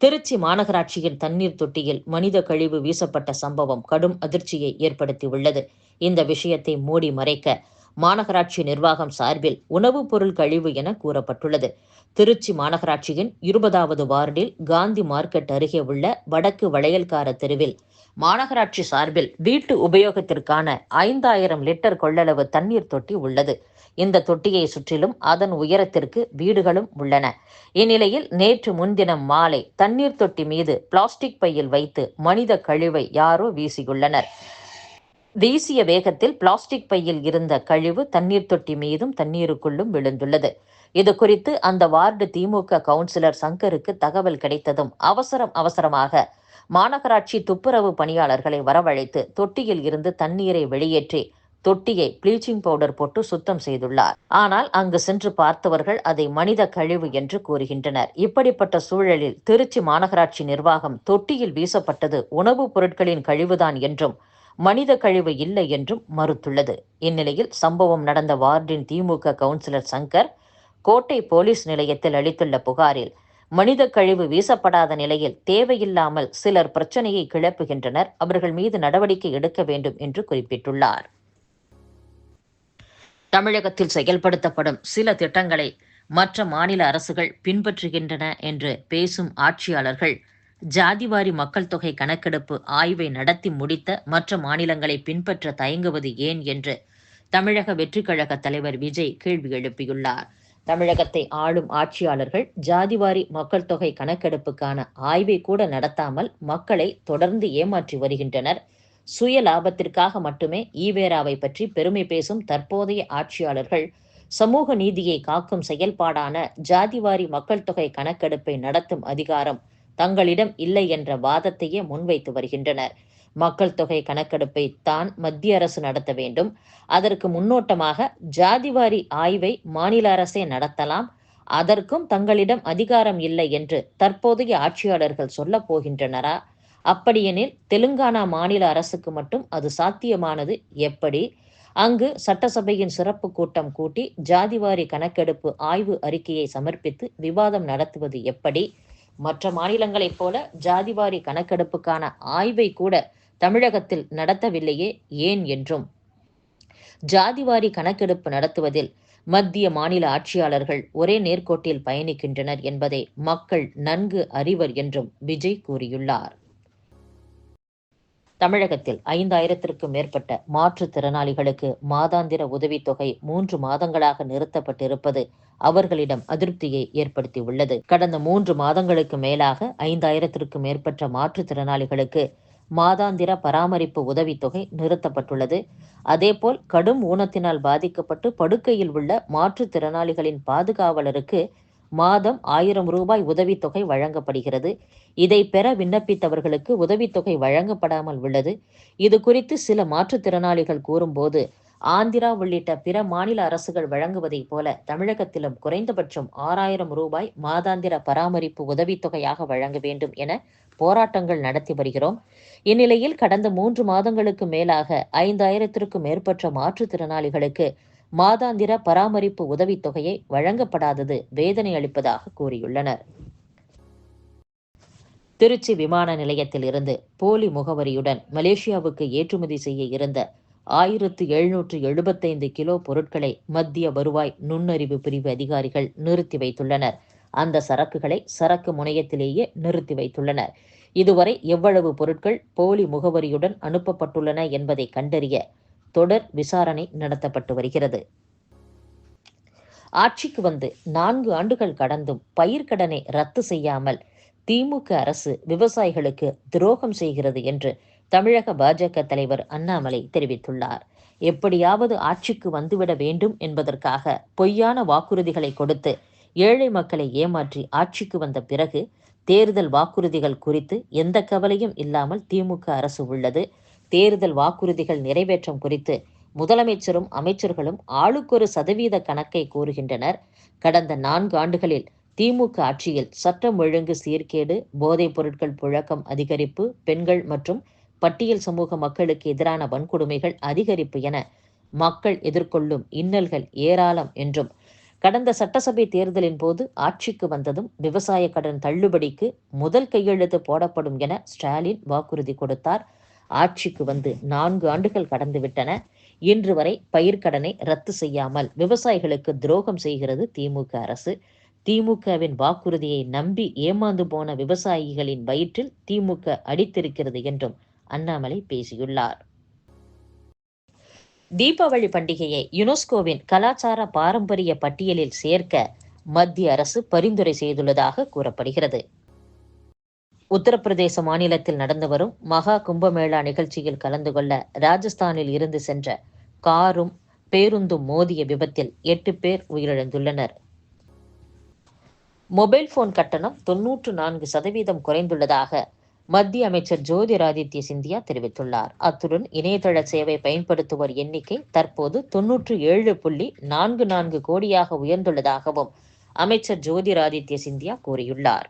திருச்சி மாநகராட்சியின் தண்ணீர் தொட்டியில் மனித கழிவு வீசப்பட்ட சம்பவம் கடும் அதிர்ச்சியை ஏற்படுத்தியுள்ளது. இந்த விஷயத்தை மூடி மறைக்க மாநகராட்சி நிர்வாகம் சார்பில் உணவுப் பொருள் கழிவு என கூறப்பட்டுள்ளது. திருச்சி மாநகராட்சியின் இருபதாவது வார்டில் காந்தி மார்க்கெட் அருகே உள்ள வடக்கு வளையல்கார தெருவில் மாநகராட்சி சார்பில் வீட்டு உபயோகத்திற்கான ஐந்தாயிரம் லிட்டர் கொள்ளளவு தண்ணீர் தொட்டி உள்ளது. இந்த தொட்டியை சுற்றிலும் அதன் உயரத்திற்கு வீடுகளும் உள்ளன. இந்நிலையில் நேற்று முன்தினம் மாலை தண்ணீர் தொட்டி மீது பிளாஸ்டிக் பையில் வைத்து மனித கழிவை யாரோ வீசியுள்ளனர். வீசிய வேகத்தில் பிளாஸ்டிக் பையில் இருந்த கழிவு தண்ணீர் தொட்டி மீதும் தண்ணீருக்குள்ளும் விழுந்துள்ளது. இது குறித்து அந்த வார்டு திமுக கவுன்சிலர் சங்கருக்கு தகவல் கிடைத்ததும் அவசரம் அவசரமாக மாநகராட்சி துப்புரவு பணியாளர்களை வரவழைத்து தொட்டியில் இருந்து தண்ணீரை வெளியேற்றி தொட்டியை ப்ளீச்சிங் பவுடர் போட்டு சுத்தம் செய்துள்ளார். ஆனால் அங்கு சென்று பார்த்தவர்கள் அதை மனித கழிவு என்று கூறுகின்றனர். இப்படிப்பட்ட சூழலில் திருச்சி மாநகராட்சி நிர்வாகம் தொட்டியில் வீசப்பட்டது உணவுப் பொருட்களின் கழிவுதான் என்றும் மனித கழிவு இல்லை என்றும் மறுத்துள்ளது. இந்நிலையில் சம்பவம் நடந்த வார்டின் திமுக கவுன்சிலர் சங்கர் கோட்டை போலீஸ் நிலையத்தில் அளித்துள்ள புகாரில் மனித கழிவு வீசப்படாத நிலையில் தேவையில்லாமல் சிலர் பிரச்சனையை கிளப்புகின்றனர் அவர்கள் மீது நடவடிக்கை எடுக்க வேண்டும் என்று குறிப்பிட்டுள்ளார். தமிழகத்தில் செயல்படுத்தப்படும் சில திட்டங்களை மற்ற மாநில அரசுகள் பின்பற்றுகின்றன என்று பேசும் ஆட்சியாளர்கள் ஜாதிவாரி மக்கள் தொகை கணக்கெடுப்பு ஆய்வை நடத்தி முடித்த மற்ற மாநிலங்களை பின்பற்ற தயங்குவது ஏன் என்று தமிழக வெற்றிக்கழக தலைவர் விஜய் கேள்வி எழுப்பியுள்ளார். தமிழகத்தை ஆளும் ஆட்சியாளர்கள் ஜாதிவாரி மக்கள் தொகை கணக்கெடுப்புக்கான ஆய்வை கூட நடத்தாமல் மக்களை தொடர்ந்து ஏமாற்றி வருகின்றனர். சுய லாபத்திற்காக மட்டுமே ஈவேராவை பற்றி பெருமை பேசும் தற்போதைய ஆட்சியாளர்கள் சமூக நீதியை காக்கும் செயல்பாடான ஜாதிவாரி மக்கள் தொகை கணக்கெடுப்பை நடத்தும் அதிகாரம் தங்களிடம் இல்லை என்ற வாதத்தையே முன்வைத்து வருகின்றனர். மக்கள் தொகை கணக்கெடுப்பை தான் மத்திய அரசு நடத்த வேண்டும். அதற்கு முன்னோட்டமாக ஜாதிவாரி ஆய்வை மாநில அரசே நடத்தலாம். அதற்கும் தங்களிடம் அதிகாரம் இல்லை என்று தற்போதைய ஆட்சியாளர்கள் சொல்ல போகின்றனரா? அப்படியெனில் தெலுங்கானா மாநில அரசுக்கு மட்டும் அது சாத்தியமானது எப்படி? அங்கு சட்டசபையின் சிறப்பு கூட்டம் கூட்டி ஜாதிவாரி கணக்கெடுப்பு ஆய்வு அறிக்கையை சமர்ப்பித்து விவாதம் நடத்துவது எப்படி? மற்ற மாநிலங்களைப் போல ஜாதிவாரி கணக்கெடுப்புக்கான ஆய்வை கூட தமிழகத்தில் நடத்தவில்லையே ஏன் என்றும். ஜாதிவாரி கணக்கெடுப்பு நடத்துவதில் மத்திய மாநில ஆட்சியாளர்கள் ஒரே நேர்கோட்டில் பயணிக்கின்றனர் என்பதை மக்கள் நன்கு அறிவர் என்றும் விஜய் கூறியுள்ளார். தமிழகத்தில் ஐந்தாயிரத்திற்கும் மேற்பட்ட மாற்றுத்திறனாளிகளுக்கு மாதாந்திர உதவித்தொகை மூன்று மாதங்களாக நிறுத்தப்பட்டிருப்பது அவர்களிடம் அதிருப்தியை ஏற்படுத்தியுள்ளது. கடந்த மூன்று மாதங்களுக்கு மேலாக ஐந்தாயிரத்திற்கும் மேற்பட்ட மாற்றுத்திறனாளிகளுக்கு மாதாந்திர பராமரிப்பு உதவித்தொகை நிறுத்தப்பட்டுள்ளது. அதேபோல் கடும் ஊனத்தினால் பாதிக்கப்பட்டு படுக்கையில் உள்ள மாற்றுத்திறனாளிகளின் பாதுகாவலருக்கு மாதம் ஆயிரம் ரூபாய் உதவித்தொகை வழங்கப்படுகிறது. இதை பெற விண்ணப்பித்தவர்களுக்கு உதவித்தொகை வழங்கப்படாமல் உள்ளது. இது குறித்து சில மாற்றுத்திறனாளிகள் கூறும்போது ஆந்திரா உள்ளிட்ட பிற மாநில அரசுகள் வழங்குவதைப் போல தமிழகத்திலும் குறைந்தபட்சம் ஆறாயிரம் ரூபாய் மாதாந்திர பராமரிப்பு உதவித்தொகையாக வழங்க வேண்டும் என போராட்டங்கள் நடத்தி வருகிறோம். இந்நிலையில் கடந்த மூன்று மாதங்களுக்கு மேலாக ஐந்தாயிரத்திற்கும் மேற்பட்ட மாற்றுத்திறனாளிகளுக்கு மாதாந்திர பராமரிப்பு உதவித்தொகையை வழங்கப்படாதது வேதனை அளிப்பதாக கூறியுள்ளனர். திருச்சி விமான நிலையத்தில் இருந்து போலி முகவரியுடன் மலேசியாவுக்கு ஏற்றுமதி செய்ய இருந்த ஆயிரத்து எழுநூற்று எழுபத்தைந்து கிலோ பொருட்களை மத்திய வருவாய் நுண்ணறிவு பிரிவு அதிகாரிகள் நிறுத்தி வைத்துள்ளனர். அந்த சரக்குகளை சரக்கு முனையத்திலேயே நிறுத்தி வைத்துள்ளனர். இதுவரை எவ்வளவு பொருட்கள் போலி முகவரியுடன் அனுப்பப்பட்டுள்ளன என்பதை கண்டறிய தொடர் விசாரணை நடத்தப்பட்டு வருகிறது. ஆட்சிக்கு வந்து நான்கு ஆண்டுகள் கடந்தும் பயிர்க்கடனை ரத்து செய்யாமல் திமுக அரசு விவசாயிகளுக்கு துரோகம் செய்கிறது என்று தமிழக பாஜக தலைவர் அண்ணாமலை தெரிவித்துள்ளார். எப்படியாவது ஆட்சிக்கு வந்துவிட வேண்டும் என்பதற்காக பொய்யான வாக்குறுதிகளை கொடுத்து ஏழை மக்களை ஏமாற்றி ஆட்சிக்கு வந்த பிறகு தேர்தல் வாக்குறுதிகள் குறித்து எந்த கவலையும் இல்லாமல் திமுக அரசு உள்ளது. தேர்தல் வாக்குறுதிகள் நிறைவேற்றம் குறித்து முதலமைச்சரும் அமைச்சர்களும் ஆளுக்கொரு சதவீத கணக்கை கூறுகின்றனர். கடந்த நான்கு ஆண்டுகளில் திமுக ஆட்சியில் சட்டம் ஒழுங்கு சீர்கேடு போதைப் பொருட்கள் புழக்கம் அதிகரிப்பு பெண்கள் மற்றும் பட்டியல் சமூக மக்களுக்கு எதிரான வன்கொடுமைகள் அதிகரிப்பு என மக்கள் எதிர்கொள்ளும் இன்னல்கள் ஏராளம் என்றும் கடந்த சட்டசபை தேர்தலின் போது ஆட்சிக்கு வந்ததும் விவசாய கடன் தள்ளுபடிக்கு முதல் கையெழுத்து போடப்படும் என ஸ்டாலின் வாக்குறுதி கொடுத்தார். ஆட்சிக்கு வந்து நான்கு ஆண்டுகள் கடந்துவிட்டன இன்று வரை பயிர்க்கடனை ரத்து செய்யாமல் விவசாயிகளுக்கு துரோகம் செய்கிறது திமுக அரசு. திமுகவின் வாக்குறுதியை நம்பி ஏமாந்து போன விவசாயிகளின் வயிற்றில் திமுக அடித்திருக்கிறது என்றும் அண்ணாமலை பேசியுள்ளார். தீபாவளி பண்டிகையை யுனெஸ்கோவின் கலாச்சார பாரம்பரிய பட்டியலில் சேர்க்க மத்திய அரசு பரிந்துரை செய்துள்ளதாக கூறப்படுகிறது. உத்தரப்பிரதேச மாநிலத்தில் நடந்து வரும் மகா கும்பமேளா நிகழ்ச்சியில் கலந்து கொள்ள ராஜஸ்தானில் இருந்து சென்ற காரும் பேருந்தும் மோதிய விபத்தில் எட்டு பேர் உயிரிழந்துள்ளனர். மொபைல் போன் கட்டணம் தொன்னூற்று நான்கு சதவீதம் குறைந்துள்ளதாக மத்திய அமைச்சர் ஜோதிராதித்ய சிந்தியா தெரிவித்துள்ளார். அத்துடன் இணையதள சேவை பயன்படுத்துவோர் எண்ணிக்கை தற்போது தொன்னூற்று ஏழு புள்ளி நான்கு நான்கு கோடியாக உயர்ந்துள்ளதாகவும் அமைச்சர் ஜோதிராதித்ய சிந்தியா கூறியுள்ளார்.